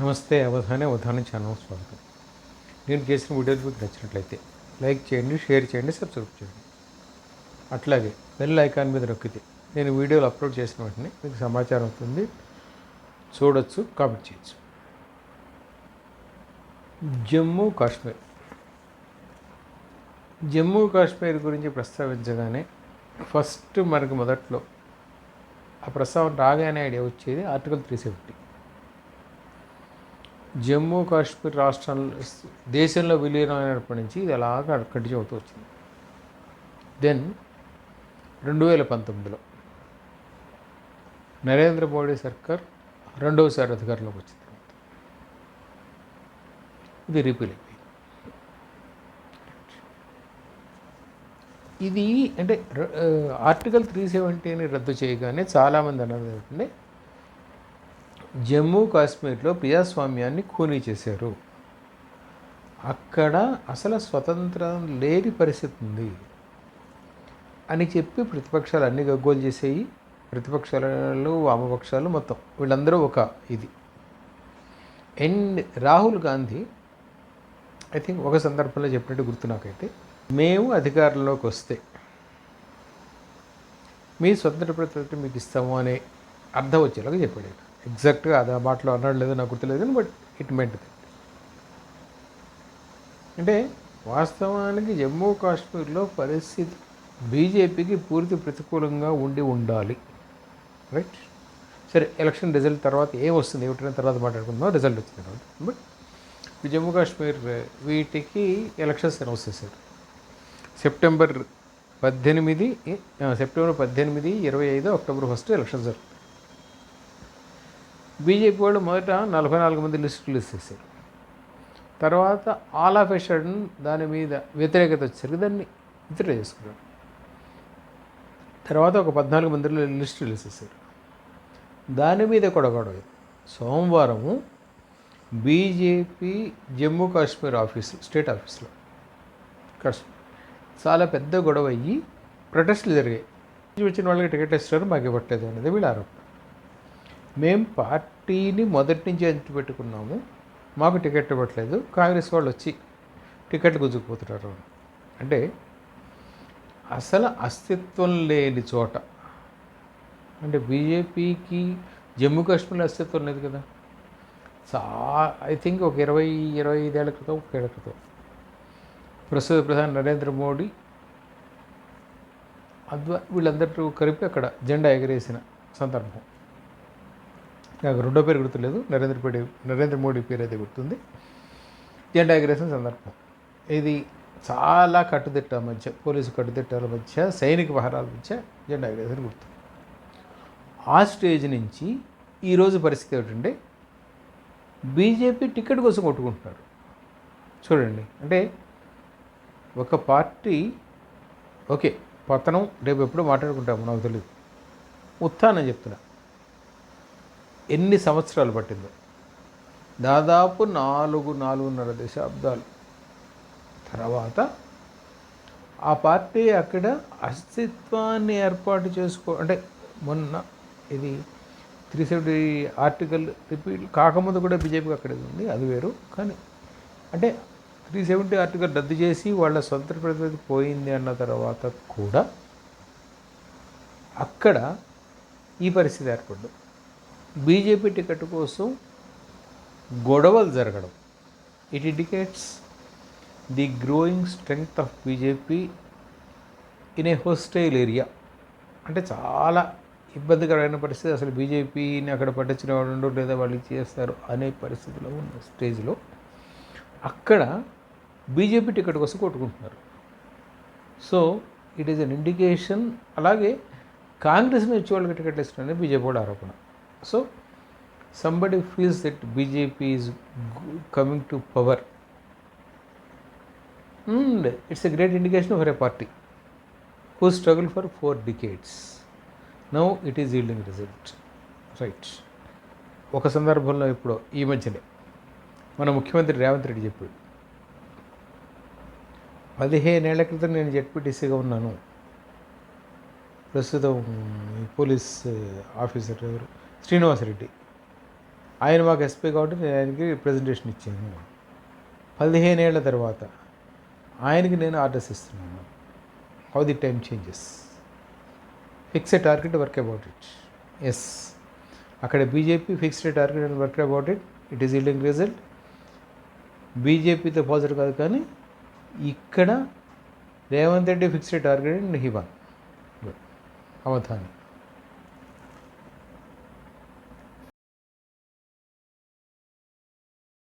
నమస్తే అవధానే అవధాన ఛానల్ స్వాగతం. నేను చేసిన వీడియోలు మీకు నచ్చినట్లయితే లైక్ చేయండి షేర్ చేయండి సబ్స్క్రైబ్ చేయండి. అట్లాగే బెల్ ఐకాన్ మీద నొక్కితే నేను వీడియోలు అప్లోడ్ చేసిన వెంటనే మీకు సమాచారం అవుతుంది చూడొచ్చు కామెంట్ చేయొచ్చు. జమ్మూ కాశ్మీర్. జమ్మూ కాశ్మీర్ గురించి ప్రస్తావించగానే ఫస్ట్ మనకు మొదట్లో ఆ ప్రస్తావన రాగానే ఐడియా వచ్చేది article three seventy. Jammu Kashmir రాష్ట్రం దేశంలో విలీనమైనప్పటి నుంచి ఇది అలాగ కంటిన్యూ అవుతూ వచ్చింది. దెన్ రెండు వేల పంతొమ్మిదిలో నరేంద్ర మోడీ సర్కార్ రెండవసారి అధికారంలోకి వచ్చింది ఇది రిపీల్ అయిపోయింది. ఇది అంటే ఆర్టికల్ త్రీ సెవెంటీని రద్దు చేయగానే చాలామంది అన్నది ఏంటంటే జమ్మూ కాశ్మీర్లో ప్రజాస్వామ్యాన్ని ఖూనీ చేశారు. అక్కడ అసలు స్వతంత్రం లేని పరిస్థితి ఉంది. అని చెప్పి ప్రతిపక్షాలు అన్ని గగ్గోలు చేసేయి. ప్రతిపక్షాలు వామపక్షాలు మొత్తం. వీళ్ళందరూ ఒక ఇది. And Rahul Gandhi I think ఒక సందర్భంలో చెప్పినట్టు గుర్తు నాకైతే మేము అధికారంలోకి వస్తే మీ స్వతంత్ర ప్రతిపత్తి మీకు ఇస్తాము అనే అర్థం వచ్చేలాగా చెప్పాడు ఎగ్జాక్ట్గా అది ఆ మాటలో అన్నాడు లేదో నాకు గుర్తులేదు కానీ బట్ ఇట్ మెంట్ అంటే వాస్తవానికి జమ్మూ కాశ్మీర్లో పరిస్థితి బీజేపీకి పూర్తి ప్రతికూలంగా ఉండి ఉండాలి. రైట్? సరే ఎలక్షన్ రిజల్ట్ తర్వాత ఏం వస్తుంది? ఏమిటనే తర్వాత మాట్లాడుకుందాం రిజల్ట్ వచ్చిన తర్వాత. బట్ జమ్మూ కాశ్మీర్ వీటికి ఎలక్షన్స్ అనౌన్స్ చేశారు. సెప్టెంబర్ పద్దెనిమిది సెప్టెంబర్ పద్దెనిమిది ఇరవై ఐదు అక్టోబర్ ఫస్ట్ ఎలక్షన్ జరుగుతుంది బీజేపీ వాళ్ళు మొదట నలభై నాలుగు మంది లిస్టు ఇస్తేసారు చేశారు తర్వాత ఆల్ ఆఫ్ ఎషన్ దాని మీద వ్యతిరేకత వచ్చేసరికి దాన్ని ఇతర చేసుకున్నారు. తర్వాత ఒక పద్నాలుగు మంది లిస్టులు రిలీజ్ చేశారు దాని మీద కూడా గొడవ సోమవారము BJP Jammu Kashmir office state ఆఫీస్లో కాశ్మీర్ చాలా పెద్ద గొడవ అయ్యి ప్రొటెస్టులు జరిగాయి. వచ్చిన వాళ్ళకి టికెట్ ఇస్తారు మాకు ఇవ్వట్లేదు అనేది వీళ్ళ ఆరోపణ. మేము పార్టీని మొదటి నుంచి ఎంచి పెట్టుకున్నాము మాకు టికెట్ ఇవ్వట్లేదు. కాంగ్రెస్ వాళ్ళు వచ్చి టికెట్ గుంజుకుపోతున్నారు. అంటే అసలు అస్తిత్వం లేని చోట. అంటే బీజేపీకి జమ్మూ కాశ్మీర్లో అస్తిత్వం లేదు కదా. చా ఐ థింక్ ఒక ఇరవై ఇరవై ఐదేళ్ళ క్రితం ఒక ఏళ్ళ క్రితం. ప్రస్తుత ప్రధాని నరేంద్ర మోడీ అద్వా వీళ్ళందరూ కలిపి అక్కడ జెండా ఎగరేసిన సందర్భం. నాకు రెండో పేరు గుర్తులేదు. నరేంద్రపేడి నరేంద్ర మోడీ పేరు అయితే గుర్తుంది. జెండా ఎగరేసిన సందర్భం ఇది చాలా కట్టుదిట్టాల మధ్య పోలీసు కట్టుదిట్టాల మధ్య సైనిక పహరాల మధ్య జెండా ఎగరేసిన గుర్తు. ఆ స్టేజ్ నుంచి ఈరోజు పరిస్థితి ఏమిటంటే బీజేపీ టికెట్ కోసం కొట్టుకుంటున్నాడు. చూడండి. అంటే ఒక పార్టీ ఓకే పతనం రేపు ఎప్పుడో మాట్లాడుకుంటాము నాకు తెలియదు ఉత్థానం చెప్తున్నా. ఎన్ని సంవత్సరాలు పట్టిందో? దాదాపు నాలుగు నాలుగున్నర దశాబ్దాలు. తర్వాత ఆ పార్టీ అక్కడ అస్తిత్వాన్ని ఏర్పాటు చేసుకో అంటే మొన్న ఇది త్రీ సెవెంటీ ఆర్టికల్ రిపీట్ కాకముందు కూడా బీజేపీకి అక్కడ ఉంది అది వేరు. కానీ అంటే త్రీ సెవెంటీ ఆర్టికల్ రద్దు చేసి వాళ్ళ సొంత ప్రతిపత్తి పోయింది అన్న తర్వాత కూడా అక్కడ ఈ పరిస్థితి ఏర్పడ్డు బీజేపీ టికెట్ కోసం గొడవలు జరగడం. It indicates the growing strength of BJP in a hostile area అంటే చాలా ఇబ్బందికరమైన పరిస్థితి. అసలు బీజేపీని అక్కడ పట్టించిన వాళ్ళు లేదా వాళ్ళు చేస్తారు అనే పరిస్థితిలో ఉన్న స్టేజ్లో అక్కడ బీజేపీ టికెట్ కోసం కొట్టుకుంటున్నారు. So it is an indication అలాగే కాంగ్రెస్ నుంచి వాళ్ళకి టికెట్లు ఇస్తున్నారని బీజేపీ కూడా ఆరోపణ. So somebody feels that BJP is coming to power and it's a great indication for a party who struggle for four decades now it is yielding result right ఒక సందర్భంలో ఇప్పుడు ఈ మధ్యనే మన ముఖ్యమంత్రి రేవంత్ రెడ్డి చెప్పాడు. పదిహేనేళ్ళ క్రితం నేను జెడ్పీటీసీగా ఉన్నాను. ప్రస్తుతం పోలీస్ ఆఫీసర్ ఎవరు? శ్రీనివాసరెడ్డి ఆయన మాకు ఎస్పీ కాబట్టి నేను ఆయనకి ప్రజెంటేషన్ ఇచ్చాను పదిహేను ఏళ్ళ తర్వాత ఆయనకి నేను ఆర్డర్స్ ఇస్తున్నాను. How the time changes fix target work about it yes అక్కడ BJP fixed target and work about it it is yielding result బీజేపీతో పాజిటివ్ కాదు కానీ ఇక్కడ Revanth Reddy fixed target and he Avadhani.